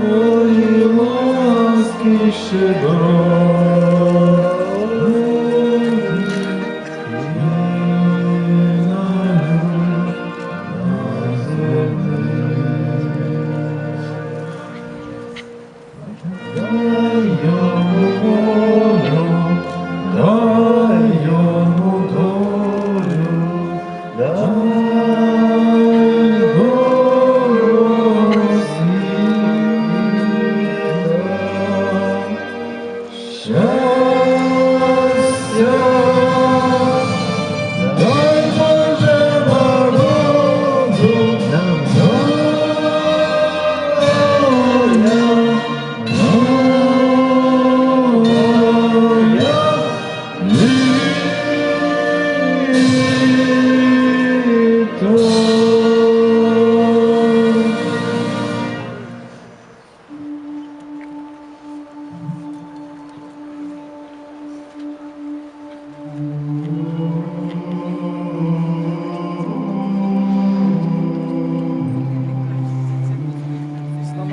Твої ласки щедро.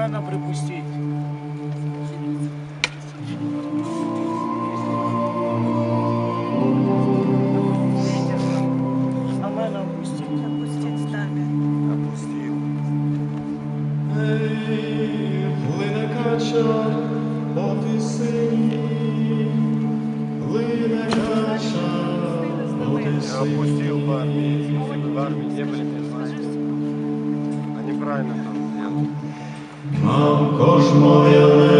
спортсмена припустіть. Знамена опустіть. Опустіть Они правильно там делают. Мамко ж моя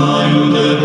Gemeinde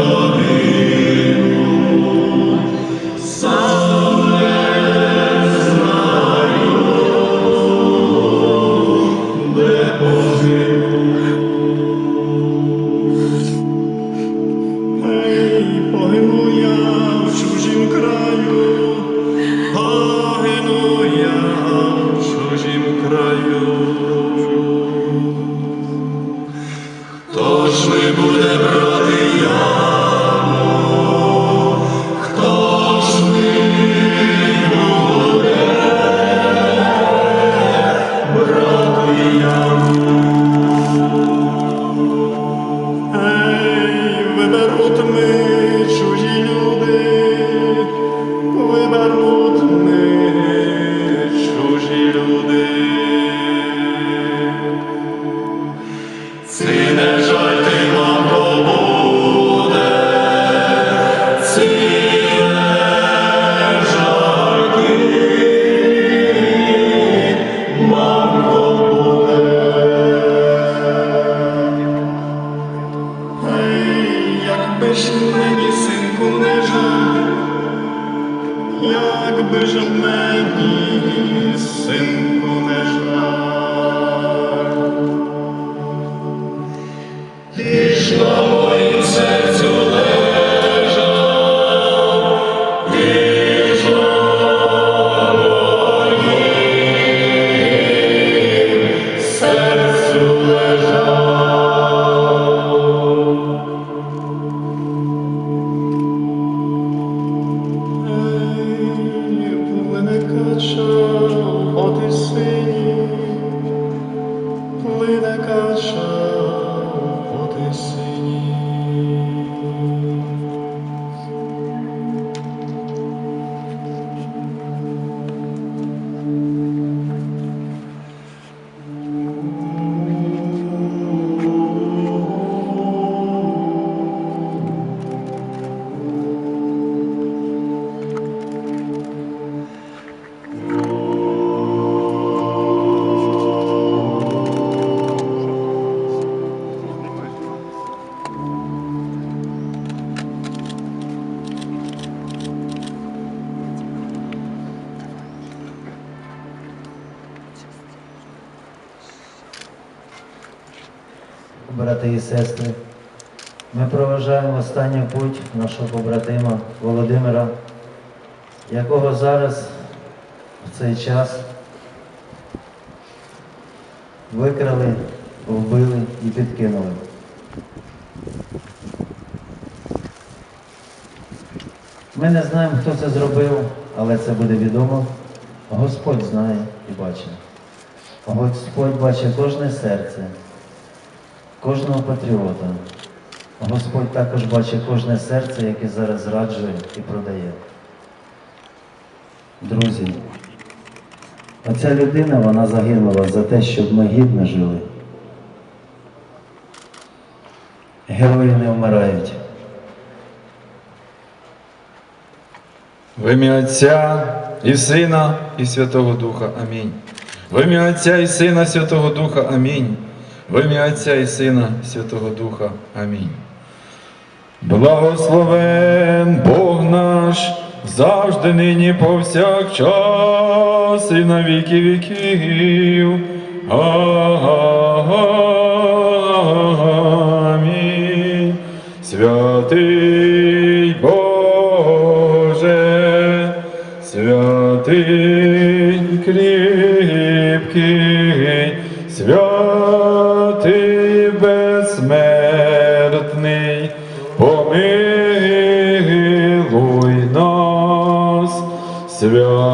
Krishna. Брати і сестри, ми проважаємо останній путь нашого побратима Володимира, якого зараз в цей час викрали, вбили і підкинули. Ми не знаємо, хто це зробив, але це буде відомо. Господь знає і бачить. Господь бачить кожне серце, кожного патріота. Господь також бачить кожне серце, яке зараз зраджує і продає. Друзі, оця людина вона загинула за те, щоб ми гідно жили. Герої не вмирають. В ім'я Отця і Сина, і Святого Духа. Амінь. В ім'я Отця і Сина, Святого Духа. Амінь. В ім'я Отця і Сина, Святого Духа. Амінь. Благословен Бог наш, завжди нині повсякчас і на віки віків. Святий Боже, святий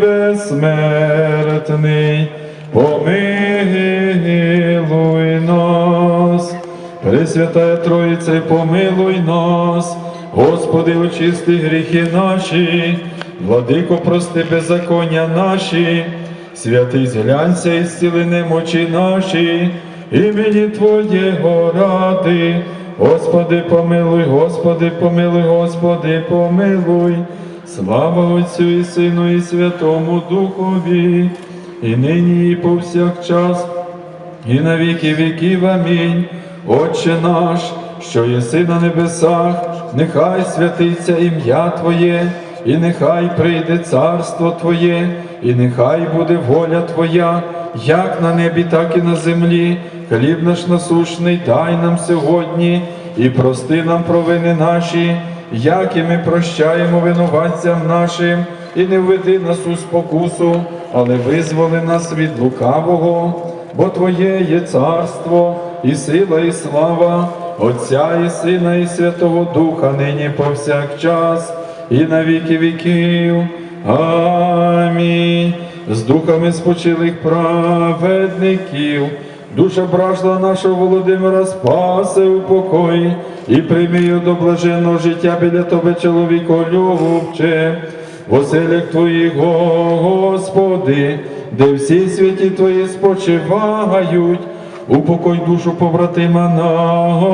безсмертний, помилуй нас. Пресвятая Троїце, помилуй нас, Господи, очисти гріхи наші, владико, прости беззаконня наші, святий зглянься і зціли немочі наші, імені Твоєго ради. Господи, помилуй, Господи, помилуй, Господи, помилуй. Слава Отцю і Сину, і Святому Духові, і нині, і повсякчас, і на віки віків. Амінь. Отче наш, що єси на небесах, нехай святиться ім'я Твоє, і нехай прийде царство Твоє, і нехай буде воля Твоя, як на небі, так і на землі. Хліб наш насущний дай нам сьогодні, і прости нам провини наші, як і ми прощаємо винуватцям нашим, і не введи нас у спокусу, але визволи нас від лукавого, бо Твоє є царство, і сила, і слава, Отця і Сина, і Святого Духа, нині повсякчас, і на віки віків. Амінь. З духами спочилих праведників. Душа бражла нашого Володимира спаси у покої і прийми його до блаженного життя біля тебе, чоловіко любче, в оселях твоїх, Господи, де всі святі твої спочивають, упокой душу побратима наго.